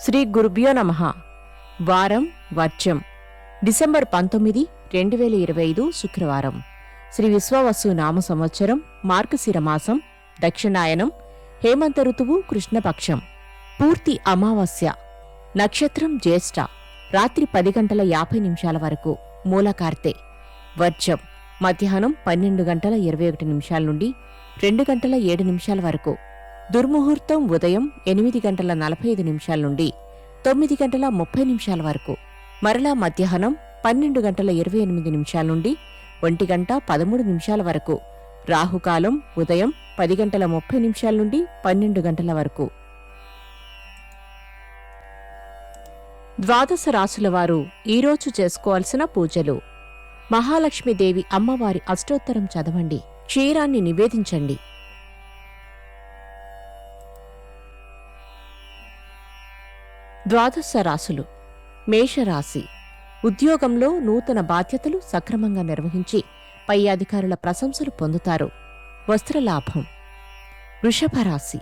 శ్రీ గురుభ్యో నమ. వారం వర్జం. డిసెంబర్ పంతొమ్మిది రెండు వేల ఇరవై ఐదు శుక్రవారం. శ్రీ విశ్వవసు నామ సంవత్సరం మార్గశిర మాసం దక్షిణాయనం హేమంత ఋతువు కృష్ణపక్షం. పూర్తి అమావాస్య. నక్షత్రం జ్యేష్ఠ. రాత్రి పది గంటల యాభై నిమిషాల వరకు మూలకార్తె. వర్జం. మధ్యాహ్నం పన్నెండు గంటల ఇరవై ఒకటి నిమిషాల నుండి రెండు గంటల ఏడు నిమిషాల వరకు దుర్ముహూర్తం ఉదయం ఎనిమిది గంటల నలభై ఐదు నిమిషాల నుండి తొమ్మిది గంటల ముప్పై నిమిషాల వరకు. మరలా మధ్యాహ్నం పన్నెండు గంటల ఇరవై ఎనిమిది నిమిషాల నుండి ఒంటి గంట పదమూడు నిమిషాల వరకు. రాహుకాలం ఉదయం పది గంటల ముప్పై నిమిషాల నుండి పన్నెండు గంటల వరకు. ద్వాదశ రాసుల వారు ఈరోజు చేసుకోవాల్సిన పూజలు. మహాలక్ష్మీదేవి అమ్మవారి అష్టోత్తరం చదవండి. క్షీరాన్ని నివేదించండి. ద్వాదశ రాసులు మేషరాశి. ఉద్యోగంలో నూతన బాధ్యతలు సక్రమంగా నిర్వహించి పై అధికారుల ప్రశంసలు పొందుతారు. వస్త్రలాభం వృషభ రాశి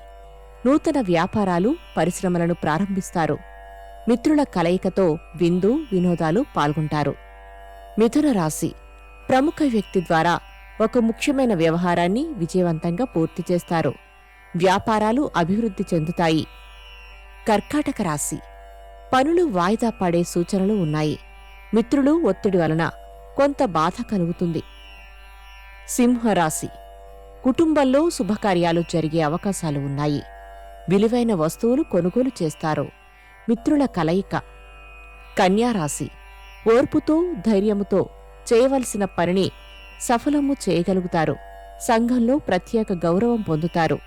నూతన వ్యాపారాలు పరిశ్రమలను ప్రారంభిస్తారు. మిత్రుల కలయికతో విందు వినోదాలు పాల్గొంటారు. మిథున రాశి. ప్రముఖ వ్యక్తి ద్వారా ఒక ముఖ్యమైన వ్యవహారాన్ని విజయవంతంగా పూర్తి చేస్తారు. వ్యాపారాలు అభివృద్ధి చెందుతాయి. కర్కాటక రాశి. పనులు వాయిదా పడే సూచనలు ఉన్నాయి. మిత్రులు ఒత్తిడి వలన కొంత బాధ కలుగుతుంది. సింహరాశి. కుటుంబంలో శుభకార్యాలు జరిగే అవకాశాలు ఉన్నాయి. విలువైన వస్తువులు కొనుగోలు చేస్తారు. మిత్రుల కలయిక. కన్యారాశి. ఓర్పుతో ధైర్యముతో చేయవలసిన పనిని సఫలము చేయగలుగుతారు. సంఘంలో ప్రత్యేక గౌరవం పొందుతారు.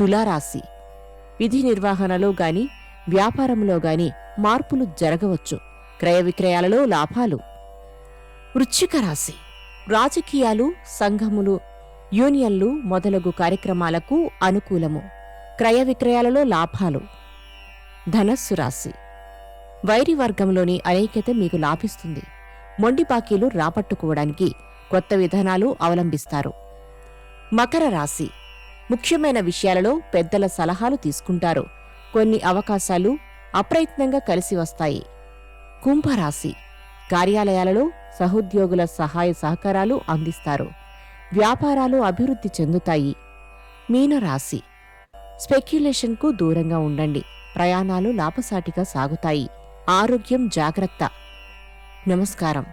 తులారాశి. విధి నిర్వహణలో గాని వ్యాపారంలో గాని మార్పులు జరగవచ్చు. క్రయ విక్రయాలలో లాభాలు. వృశ్చిక రాశి. రాజకీయాలు సంఘములు యూనియన్లు మొదలగు కార్యక్రమాలకు అనుకూలము. క్రయ విక్రయాలలో లాభాలు. ధనస్సు రాశి. వైరి వర్గంలోని అనైక్యత మీకు లాభిస్తుంది. మొండి బాకీలు రాపట్టుకోవడానికి కొత్త విధానాలు అవలంబిస్తారు. మకర రాశి. ముఖ్యమైన విషయాలలో పెద్దల సలహాలు తీసుకుంటారు. కొన్ని అవకాశాలు అప్రయత్నంగా కలిసి వస్తాయి. కుంభరాశి కార్యాలయాలలో సహోద్యోగుల సహాయ సహకారాలు అందిస్తారు. వ్యాపారాలు అభివృద్ధి చెందుతాయి. మీనరాశి స్పెక్యులేషన్కు దూరంగా ఉండండి. ప్రయాణాలు లాభసాటిగా సాగుతాయి. ఆరోగ్యం జాగ్రత్త. నమస్కారం.